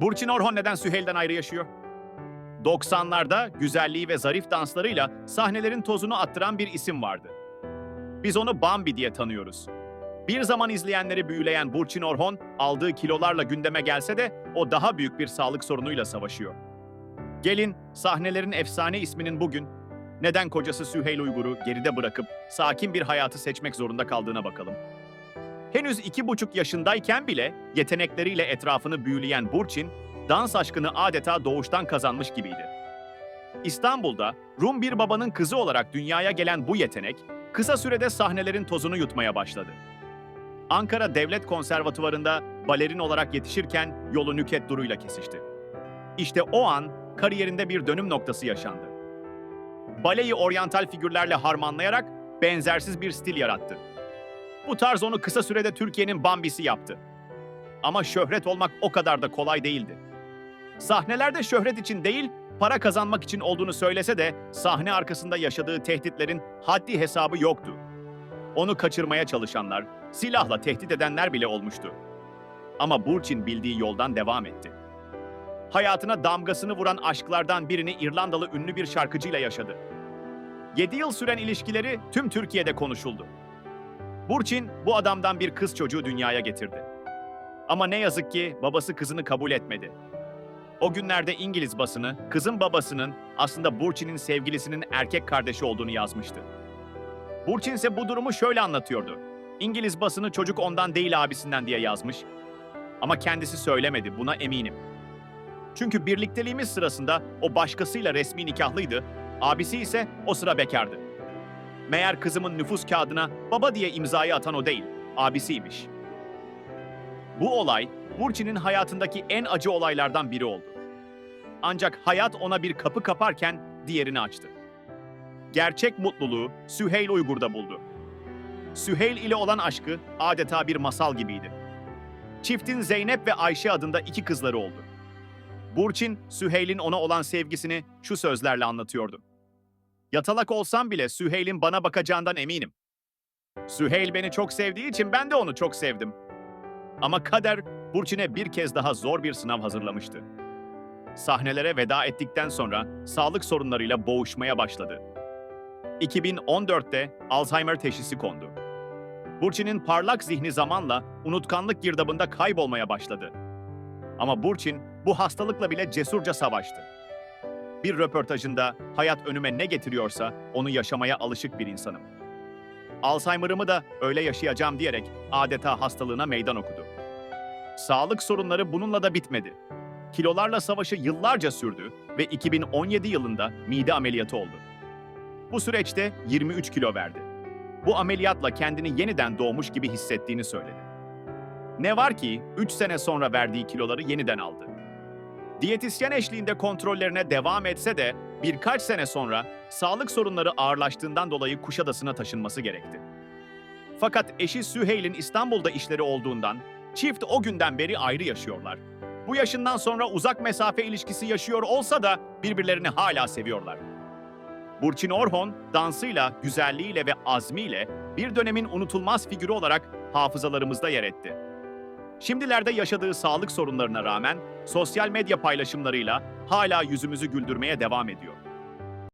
Burçin Orhon neden Süheyl'den ayrı yaşıyor? 90'larda güzelliği ve zarif danslarıyla sahnelerin tozunu attıran bir isim vardı. Biz onu Bambi diye tanıyoruz. Bir zaman izleyenleri büyüleyen Burçin Orhon aldığı kilolarla gündeme gelse de o daha büyük bir sağlık sorunuyla savaşıyor. Gelin sahnelerin efsane isminin bugün neden kocası Süheyl Uygur'u geride bırakıp sakin bir hayatı seçmek zorunda kaldığına bakalım. Henüz iki buçuk yaşındayken bile yetenekleriyle etrafını büyüleyen Burçin, dans aşkını adeta doğuştan kazanmış gibiydi. İstanbul'da Rum bir babanın kızı olarak dünyaya gelen bu yetenek, kısa sürede sahnelerin tozunu yutmaya başladı. Ankara Devlet Konservatuvarı'nda balerin olarak yetişirken yolu Nüket Duru'yla kesişti. İşte o an kariyerinde bir dönüm noktası yaşandı. Baleyi oryantal figürlerle harmanlayarak benzersiz bir stil yarattı. Bu tarz onu kısa sürede Türkiye'nin Bambi'si yaptı. Ama şöhret olmak o kadar da kolay değildi. Sahnelerde şöhret için değil, para kazanmak için olduğunu söylese de sahne arkasında yaşadığı tehditlerin haddi hesabı yoktu. Onu kaçırmaya çalışanlar, silahla tehdit edenler bile olmuştu. Ama Burçin bildiği yoldan devam etti. Hayatına damgasını vuran aşklardan birini İrlandalı ünlü bir şarkıcıyla yaşadı. 7 yıl süren ilişkileri tüm Türkiye'de konuşuldu. Burçin bu adamdan bir kız çocuğu dünyaya getirdi. Ama ne yazık ki babası kızını kabul etmedi. O günlerde İngiliz basını kızın babasının aslında Burçin'in sevgilisinin erkek kardeşi olduğunu yazmıştı. Burçin ise bu durumu şöyle anlatıyordu. İngiliz basını çocuk ondan değil abisinden diye yazmış. Ama kendisi söylemedi, buna eminim. Çünkü birlikteliğimiz sırasında o başkasıyla resmi nikahlıydı, abisi ise o sıra bekardı. Meğer kızımın nüfus kağıdına baba diye imzayı atan o değil, abisiymiş. Bu olay, Burçin'in hayatındaki en acı olaylardan biri oldu. Ancak hayat ona bir kapı kaparken diğerini açtı. Gerçek mutluluğu Süheyl Uygur'da buldu. Süheyl ile olan aşkı adeta bir masal gibiydi. Çiftin Zeynep ve Ayşe adında iki kızları oldu. Burçin, Süheyl'in ona olan sevgisini şu sözlerle anlatıyordu. Yatalak olsam bile Süheyl'in bana bakacağından eminim. Süheyl beni çok sevdiği için ben de onu çok sevdim. Ama kader Burçin'e bir kez daha zor bir sınav hazırlamıştı. Sahnelere veda ettikten sonra sağlık sorunlarıyla boğuşmaya başladı. 2014'te Alzheimer teşhisi kondu. Burçin'in parlak zihni zamanla unutkanlık girdabında kaybolmaya başladı. Ama Burçin bu hastalıkla bile cesurca savaştı. Bir röportajında hayat önüme ne getiriyorsa onu yaşamaya alışık bir insanım. Alzheimer'ımı da öyle yaşayacağım diyerek adeta hastalığına meydan okudu. Sağlık sorunları bununla da bitmedi. Kilolarla savaşı yıllarca sürdü ve 2017 yılında mide ameliyatı oldu. Bu süreçte 23 kilo verdi. Bu ameliyatla kendini yeniden doğmuş gibi hissettiğini söyledi. Ne var ki 3 sene sonra verdiği kiloları yeniden aldı. Diyetisyen eşliğinde kontrollerine devam etse de birkaç sene sonra sağlık sorunları ağırlaştığından dolayı Kuşadası'na taşınması gerekti. Fakat eşi Süheyl'in İstanbul'da işleri olduğundan çift o günden beri ayrı yaşıyorlar. Bu yaşından sonra uzak mesafe ilişkisi yaşıyor olsa da birbirlerini hala seviyorlar. Burçin Orhon dansıyla, güzelliğiyle ve azmiyle bir dönemin unutulmaz figürü olarak hafızalarımızda yer etti. Şimdilerde yaşadığı sağlık sorunlarına rağmen sosyal medya paylaşımlarıyla hala yüzümüzü güldürmeye devam ediyor.